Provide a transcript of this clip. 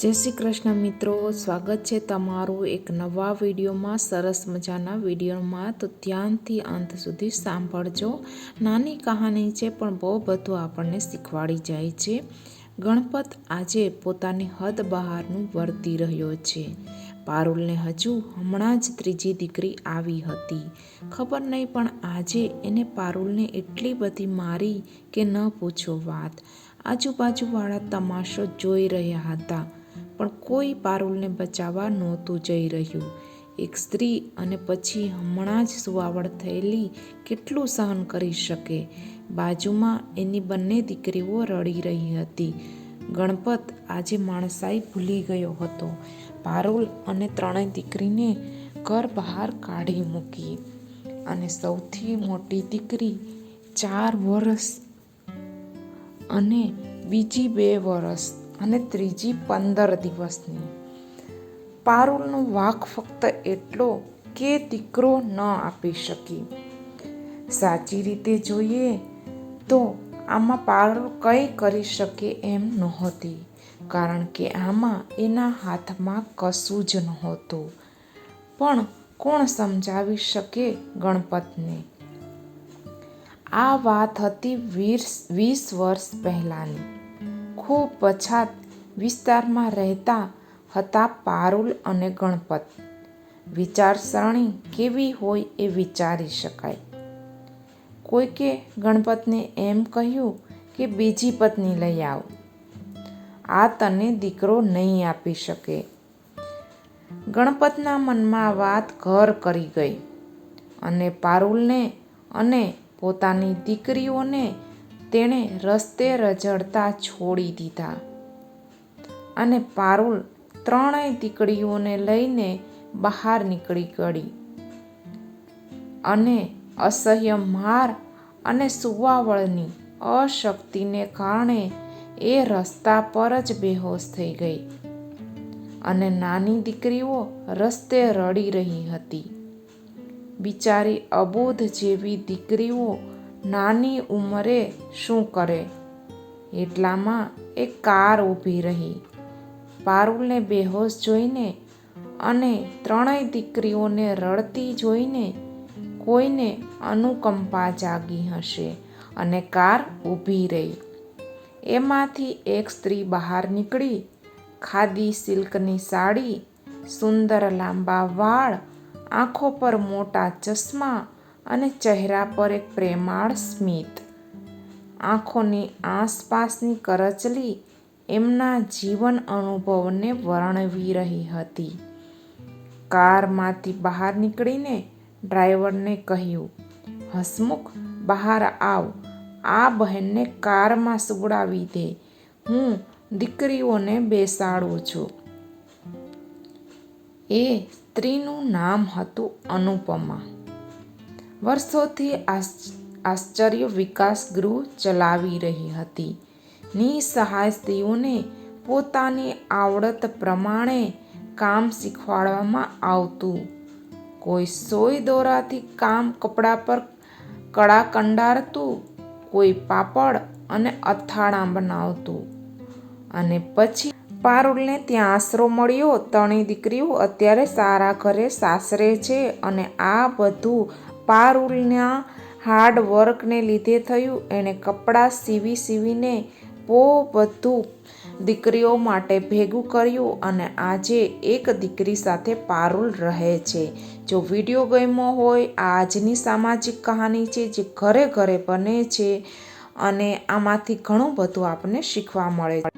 જય શ્રી કૃષ્ણ મિત્રો, સ્વાગત છે તમારું એક નવા વિડીયોમાં, સરસ મજાના વિડીયોમાં. તો ધ્યાનથી અંત સુધી સાંભળજો. નાની કહાની છે, પણ બહુ બધું આપણને શીખવાડી જાય છે. ગણપત આજે પોતાની હદ બહારનું વર્તી રહ્યો છે. પારુલને હજુ હમણાં જ ત્રીજી દીકરી આવી હતી. ખબર નહીં, પણ આજે એને પારુલને એટલી બધી મારી કે ન પૂછો વાત. આજુબાજુવાળા તમાશો જોઈ રહ્યા હતા. પણ કોઈ પારુલને બચાવવા નહોતું જઈ રહ્યું. એક સ્ત્રી અને પછી હમણાં જ સુવાવડ થયેલી કેટલું સહન કરી શકે? બાજુમાં એની બંને દીકરીઓ રડી રહી હતી. ગણપત આજે માણસાઈ ભૂલી ગયો હતો. પારુલ અને ત્રણેય દીકરીને ઘર બહાર કાઢી મૂકી. અને સૌથી મોટી દીકરી ચાર વર્ષ અને બીજી બે વર્ષ અને ત્રીજી પંદર દિવસની. પારુલનો વાક ફક્ત એટલો કે દીકરો ન આપી શકી. સાચી રીતે જોઈએ તો આમાં પારુલ કંઈ કરી શકે એમ નહોતી, કારણ કે આમાં એના હાથમાં કશું જ નહોતું. પણ કોણ સમજાવી શકે ગણપતને? આ વાત હતી વીસ વીસ વર્ષ પહેલાંની. ખૂબ પછાત વિસ્તારમાં રહેતા હતા પારુલ અને ગણપત. વિચારસરણી કેવી હોય એ વિચારી શકાય. કોઈકે ગણપતને એમ કહ્યું કે બીજી પત્ની લઈ આવ. આ તને દીકરો નહીં આપી શકે. ગણપતના મનમાં વાત ઘર કરી ગઈ અને પારુલને અને પોતાની દીકરીઓને તેણે રસ્તે રઝળતા છોડી દીધા. અને પારુલ ત્રણેય દીકરીઓને લઈને બહાર નીકળી ગઈ અને અસહ્ય માર અને સુવાવળની અશક્તિને કારણે એ રસ્તા પર જ બેહોશ થઈ ગઈ. અને નાની દીકરીઓ રસ્તે રડી રહી હતી. બિચારી અબોધ જેવી દીકરીઓ નાની ઉંમરે શું કરે? એટલામાં એક કાર ઊભી રહી. પારુલને બેહોશ જોઈને અને ત્રણેય દીકરીઓને રડતી જોઈને કોઈને અનુકંપા જાગી હશે અને કાર ઊભી રહી. એમાંથી એક સ્ત્રી બહાર નીકળી, ખાદી સિલ્કની સાડી, સુંદર લાંબા વાળ, આંખો પર મોટા ચશ્મા અને ચહેરા પર એક પ્રેમાળ સ્મિત. આંખોની આસપાસની કરચલી એમના જીવન અનુભવને વર્ણવી રહી હતી. કારમાંથી બહાર નીકળીને ડ્રાઈવરને કહ્યું, હસમુખ, બહાર આવ. આ બહેનને કારમાં સુવડાવી દે. હું દીકરીઓને બેસાડું છું. એ સ્ત્રીનું નામ હતું અનુપમા. વર્ષોથી આશ્ચર્ય વિકાસ ગૃહ ચલાવી રહી હતી. નિસહાય સ્ત્રીઓને પોતાની આવડત પ્રમાણે કામ શીખવાડવામાં આવતું. કોઈ સોય દોરાથી કામ કપડા પર કળા કંડારતું, કોઈ પાપડ અને અથાણા બનાવતું. અને પછી પારુલને ત્યાં આશરો મળ્યો ત્રણેય દીકરીઓ, અત્યારે સારા ઘરે સાસરે છે અને આ બધું પારુલના હાર્ડ વર્કને લીધે થયું. એણે કપડાં સીવી સીવીને બહુ બધું દીકરીઓ માટે ભેગું કર્યું અને આજે એક દીકરી સાથે પારુલ રહે છે. જો વીડિયો ગેમો હોય આજની સામાજિક કહાની છે જે ઘરે ઘરે બને છે અને આમાંથી ઘણું બધું આપણને શીખવા મળે છે.